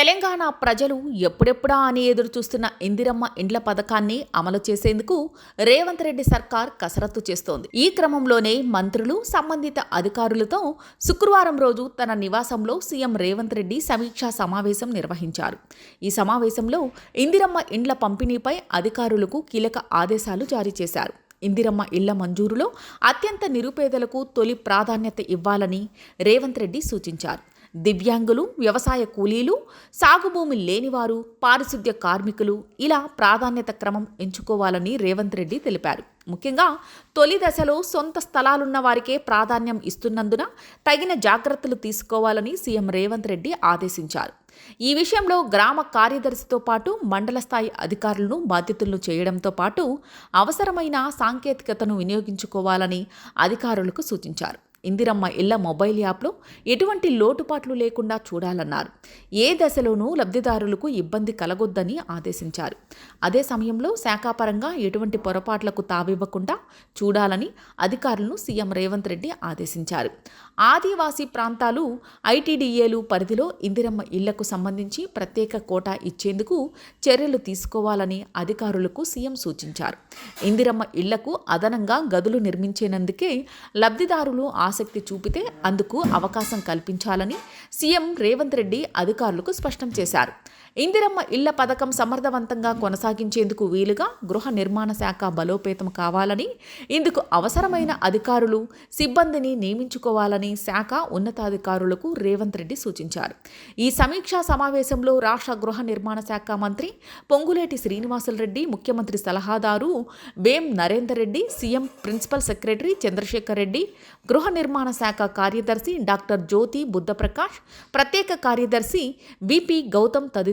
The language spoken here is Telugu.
తెలంగాణ ప్రజలు ఎప్పుడెప్పుడా అని ఎదురు చూస్తున్న ఇందిరమ్మ ఇండ్ల పథకాన్ని అమలు చేసేందుకు రేవంత్ రెడ్డి సర్కార్ కసరత్తు చేస్తోంది. ఈ క్రమంలోనే మంత్రులు సంబంధిత అధికారులతో శుక్రవారం రోజు తన నివాసంలో సీఎం రేవంత్ రెడ్డి సమీక్షా సమావేశం నిర్వహించారు. ఈ సమావేశంలో ఇందిరమ్మ ఇండ్ల పంపిణీపై అధికారులకు కీలక ఆదేశాలు జారీ చేశారు. ఇందిరమ్మ ఇళ్ళ మంజూరులో అత్యంత నిరుపేదలకు తొలి ప్రాధాన్యత ఇవ్వాలని రేవంత్ రెడ్డి సూచించారు. దివ్యాంగులు వ్యవసాయ కూలీలు సాగుభూమి లేనివారు పారిశుద్ధ్య కార్మికులు ఇలా ప్రాధాన్యత క్రమం ఎంచుకోవాలని రేవంత్ రెడ్డి తెలిపారు. ముఖ్యంగా తొలి దశలో సొంత స్థలాలున్న వారికే ప్రాధాన్యం ఇస్తున్నందున తగిన జాగ్రత్తలు తీసుకోవాలని సీఎం రేవంత్ రెడ్డి ఆదేశించారు. ఈ విషయంలో గ్రామ కార్యదర్శితో పాటు మండల స్థాయి అధికారులను బాధ్యతలను చేయడంతో పాటు అవసరమైన సాంకేతికతను వినియోగించుకోవాలని అధికారులకు సూచించారు. ఇందిరమ్మ ఇళ్ళ మొబైల్ యాప్లో ఎటువంటి లోటుపాట్లు లేకుండా చూడాలన్నారు. ఏ దశలోనూ లబ్ధిదారులకు ఇబ్బంది కలగొద్దని ఆదేశించారు. అదే సమయంలో శాఖాపరంగా ఎటువంటి పొరపాట్లకు తావివ్వకుండా చూడాలని అధికారులను సీఎం రేవంత్ రెడ్డి ఆదేశించారు. ఆదివాసీ ప్రాంతాలు ఐటీడీఏలు పరిధిలో ఇందిరమ్మ ఇళ్ళకు సంబంధించి ప్రత్యేక కోటా ఇచ్చేందుకు చర్యలు తీసుకోవాలని అధికారులకు సీఎం సూచించారు. ఇందిరమ్మ ఇళ్ళకు అదనంగా గదులు నిర్మించేనందుకే లబ్ధిదారులు ఆసక్తి చూపితే అందుకు అవకాశం కల్పించాలని సీఎం రేవంత్ రెడ్డి అధికారులకు స్పష్టం చేశారు. ఇందిరమ్మ ఇళ్ళ పథకం సమర్థవంతంగా కొనసాగించేందుకు వీలుగా గృహ నిర్మాణ శాఖ బలోపేతం కావాలని ఇందుకు అవసరమైన అధికారులు సిబ్బందిని నియమించుకోవాలని శాఖ ఉన్నతాధికారులకు రేవంత్ రెడ్డి సూచించారు. ఈ సమీక్షా సమావేశంలో రాష్ట్ర గృహ నిర్మాణ శాఖ మంత్రి పొంగులేటి శ్రీనివాసులరెడ్డి ముఖ్యమంత్రి సలహాదారు Vem Narender Reddy CM principal secretary Chandrasekhar Reddy గృహ నిర్మాణ శాఖ కార్యదర్శి డాక్టర్ జ్యోతి బుద్ధప్రకాష్ ప్రత్యేక కార్యదర్శి విపి గౌతమ్